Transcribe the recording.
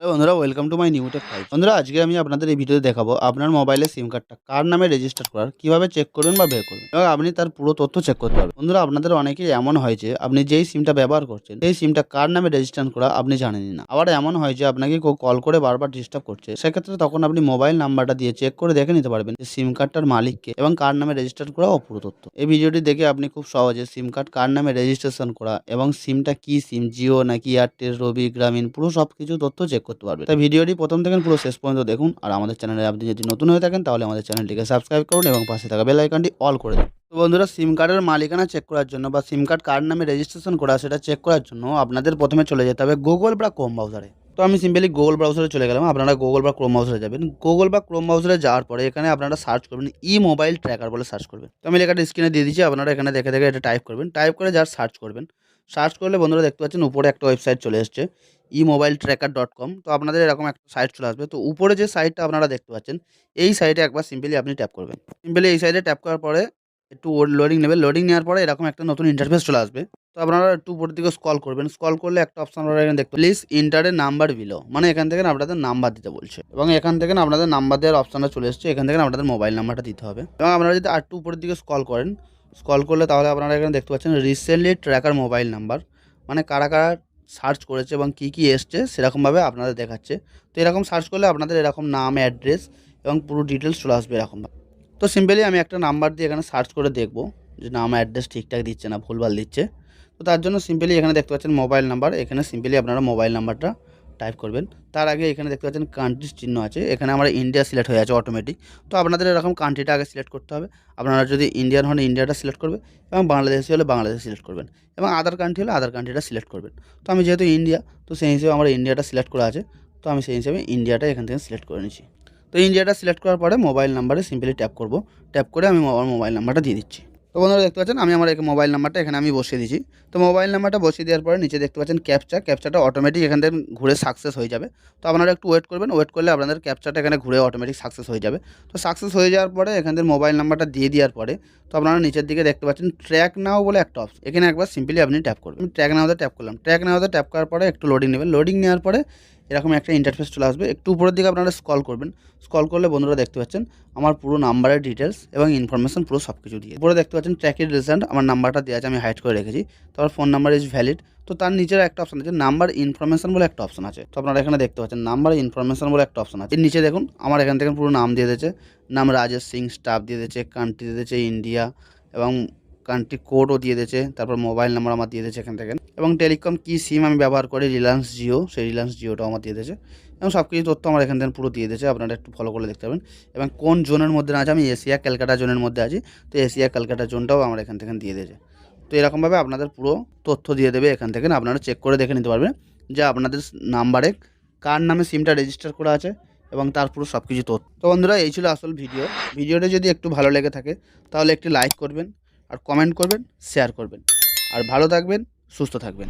বন্ধুরা welcome to my new tech five বন্ধুরা, আজকে আমি আপনাদের এই ভিডিওতে দেখাবো আপনার মোবাইলে সিম কার্ডটা কার নামে রেজিস্টার করার, কীভাবে চেক করবেন বা বের করবেন? এবং আপনি তার পুরো তথ্য চেক করতে পারবেন। বন্ধুরা, আপনাদের অনেকেই এমন হয় যে, আপনি যেই সিমটা ব্যবহার করছেন, সেই সিমটা কার নামে রেজিস্টার করা আপনি জানেনই না। আবার এমন হয় যে, আপনাকে কেউ কল করে বারবার ডিস্টার্ব করছে, সেক্ষেত্রে তখন আপনি মোবাইল নাম্বারটা দিয়ে চেক করে দেখে নিতে পারবেন যে সিম কার্ডটার মালিককে এবং কার নামে রেজিস্টার করা অপুরো তথ্য। এই ভিডিওটি দেখে আপনি খুব সহজে সিম কার্ড কার নামে রেজিস্ট্রেশন করা এবং সিমটা কি সিম জিও নাকি এয়ারটেল রবি গ্রামীণ পুরো সব কিছু তথ্য চেক করতে পারবেন তাই ভিডিওটি প্রথম থেকে পুরো শেষ পর্যন্ত দেখুন আর আমাদের চ্যানেলে আপনি যদি নতুন হয়ে থাকেন তাহলে আমাদের চ্যানেলটিকে সাবস্ক্রাইব করুন এবং পাশে থাকা বেল আইকনটি অল করে দিন। তো বন্ধুরা, সিম কার্ডের মালিকানা চেক করার জন্য বা সিম কার্ড কার নামে রেজিস্ট্রেশন করা সেটা চেক করার জন্য আপনাদের প্রথমে চলে যেতে হবে গুগল বা ক্রোম ব্রাউজারে তো আমি সিম্পলি গুগল ব্রাউজারে চলে গেলাম। আপনারা গুগল বা ক্রোম ব্রাউজারে যাবেন। গুগল বা ক্রোম ব্রাউজারে যাওয়ার পরে এখানে আপনারা সার্চ করবেন ই মোবাইল ট্র্যাকার বলে সার্চ করবেন। তো আমি লেখাটা স্ক্রিনে দিয়ে দিচ্ছি। আপনারা এখানে দেখে দেখে এটা টাইপ করবেন। টাইপ করে যার সার্চ করবেন। সার্চ করলে বন্ধুরা দেখতে পাচ্ছেন উপরে একটা ওয়েবসাইট চলে এসছে। E mobile tracker dot com তো আপনাদের এরকম একটা সাইট চলে আসবে। তো উপরে যে সাইটটা আপনারা দেখতে পাচ্ছেন, এই সাইটে একবার সিম্পলি আপনি ট্যাপ করবেন। সিম্পলি এই সাইটে ট্যাপ করার পরে একটু লোডিং নেবে লোডিং নেওয়ার পরে এরকম একটা নতুন ইন্টারফেস চলে আসবে। তো আপনারা একটু উপরের দিকে স্কল করবেন। স্কল করলে একটা অপশন আপনারা এখানে দেখতে প্লিজ ইন্টারের নাম্বার বিলো মানে এখান থেকে আপনাদের নাম্বার দিতে বলছে। এবং এখান থেকে আপনাদের নাম্বার দেওয়ার অপশনটা চলে এসছে। এখান থেকে আপনাদের মোবাইল নাম্বারটা দিতে হবে। এবং আপনারা যদি আর একটু উপরের দিকে স্কল করেন স্কল করলে তাহলে আপনারা এখানে দেখতে পাচ্ছেন রিসেন্টলি ট্র্যাকার মোবাইল নাম্বার মানে কারা কারা সার্চ করেছে এবং কী কী এসছে সেরকমভাবে আপনাদের দেখাচ্ছে। তো এরকম সার্চ করলে আপনাদের এরকম নাম, অ্যাড্রেস এবং পুরো ডিটেলস চলে আসবে এরকমভাবে। তো সিম্পলি আমি একটা নাম্বার দিয়ে এখানে সার্চ করে দেখব যে নাম, অ্যাড্রেস ঠিকঠাক দিচ্ছে না, ভুলভাল দিচ্ছে। তো তার জন্য সিম্পলি এখানে দেখতে পাচ্ছেন মোবাইল নাম্বার। এখানে সিম্পলি আপনারা মোবাইল নাম্বারটা টাইপ করবেন। তার আগে এখানে দেখতে পাচ্ছেন কান্ট্রির চিহ্ন আছে। এখানে আমার ইন্ডিয়া সিলেক্ট হয়ে আছে অটোমেটিক তো আপনাদের এরকম কান্ট্রিটা আগে সিলেক্ট করতে হবে। আপনারা যদি ইন্ডিয়ান হন ইন্ডিয়াটা সিলেক্ট করবে এবং বাংলাদেশি হলে বাংলাদেশ সিলেক্ট করবেন এবং আদার কান্ট্রি হলে আদার কান্ট্রিটা সিলেক্ট করবেন। তো আমি যেহেতু ইন্ডিয়া তো সেই হিসেবে আমার ইন্ডিয়াটা সিলেক্ট করা আছে। তো আমি সেই হিসেবে ইন্ডিয়াটা এখান থেকে সিলেক্ট করে নিচ্ছি। তো ইন্ডিয়াটা সিলেক্ট করার পরে মোবাইল নাম্বারে সিম্পলি ট্যাপ করব। ট্যাপ করে আমি আমার মোবাইল নাম্বারটা দিয়ে দিচ্ছি। তো বন্ধুরা দেখতে পাচ্ছেন, আমি আমার এক মোবাইল নাম্বারটা এখানে আমি বসিয়ে দিচ্ছি তো মোবাইল নাম্বারটা বসিয়ে দেওয়ার পরে নিচে দেখতে পাচ্ছেন ক্যাপচা ক্যাপচাটা অটোমেটিক এখান থেকে ঘুরে সাকসেস হয়ে যাবে। তো আপনারা একটু ওয়েট করবেন ওয়েট করলে আপনাদের ক্যাপচাটা এখানে ঘুরে অটোমেটিক সাকসেস হয়ে যাবে। তো সাকসেস হয়ে যাওয়ার পরে এখান থেকে মোবাইল নাম্বারটা দিয়ে দেওয়ার পরে, তো আপনারা নিচের দিকে দেখতে পাচ্ছেন ট্র্যাক নাও বলে একটা অপশন এখানে একবার সিম্পলি আপনি ট্যাপ করবেন। ট্র্যাক নাওতে ট্যাপ করলাম। ট্র্যাক নাওতে ট্যাপ করার পরে একটু লোডিং নেবেন। লোডিং নেওয়ার পরে এরকম একটা ইন্টারফেস চলে আসবে। একটু উপরের দিকে আপনারা স্কল করবেন। স্কল করলে বন্ধুরা দেখতে পাচ্ছেন আমার পুরো নাম্বারের ডিটেলস এবং ইনফরমেশন পুরো সব কিছু দিয়ে। উপরে দেখতে পাচ্ছেন ট্র্যাকের রিসেন্ট আমার নাম্বারটা দেওয়া আছে, আমি হাইড করে রেখেছি। তারপর ফোন নাম্বার ইজ ভ্যালিড তো তার নিচের একটা অপশন আছে নাম্বার ইনফরমেশন বলে একটা অপশন আছে। তো আপনারা এখানে দেখতে পাচ্ছেন নাম্বার ইনফরমেশন বলে একটা অপশন আছে। নিচে দেখুন, আমার এখান থেকে পুরো নাম দিয়ে দিয়েছে। নাম রাজেশ সিং স্টাফ দিয়ে দিয়েছে কান্ট্রি দিয়ে দিয়েছে ইন্ডিয়া এবং কান্ট্রি কোডও দিয়ে দিয়েছে, তারপর মোবাইল নাম্বার আমার দিয়ে দিয়েছে এখান থেকে। এবং টেলিকম কী সিম আমি ব্যবহার করি রিলায়েন্স জিও সেই রিলায়েন্স জিওটাও আমার দিয়ে দিয়েছে। এবং সব কিছু তথ্য আমার এখান থেকে পুরো দিয়ে দিয়েছে, আপনারা একটু ফলো করে দেখতে পাবেন। এবং কোন জোনের মধ্যে আছে, আমি এশিয়া ক্যালকাটা জোনের মধ্যে আছি, তো এশিয়া ক্যালকাটা জোনটাও আমার এখান থেকে দিয়ে দিয়েছে। তো এরকমভাবে আপনাদের পুরো তথ্য দিয়ে দেবে এখান থেকে, আপনারা চেক করে দেখে নিতে পারবেন যে আপনাদের নাম্বারে কার নামে সিমটা রেজিস্টার করা আছে এবং তার পুরো সব কিছু তথ্য। তো বন্ধুরা, এই ছিল আসল ভিডিও ভিডিওটা যদি একটু ভালো লেগে থাকে, তাহলে একটি লাইক করবেন আর কমেন্ট করবেন শেয়ার করবেন। আর ভালো থাকবেন সুস্থ থাকবেন।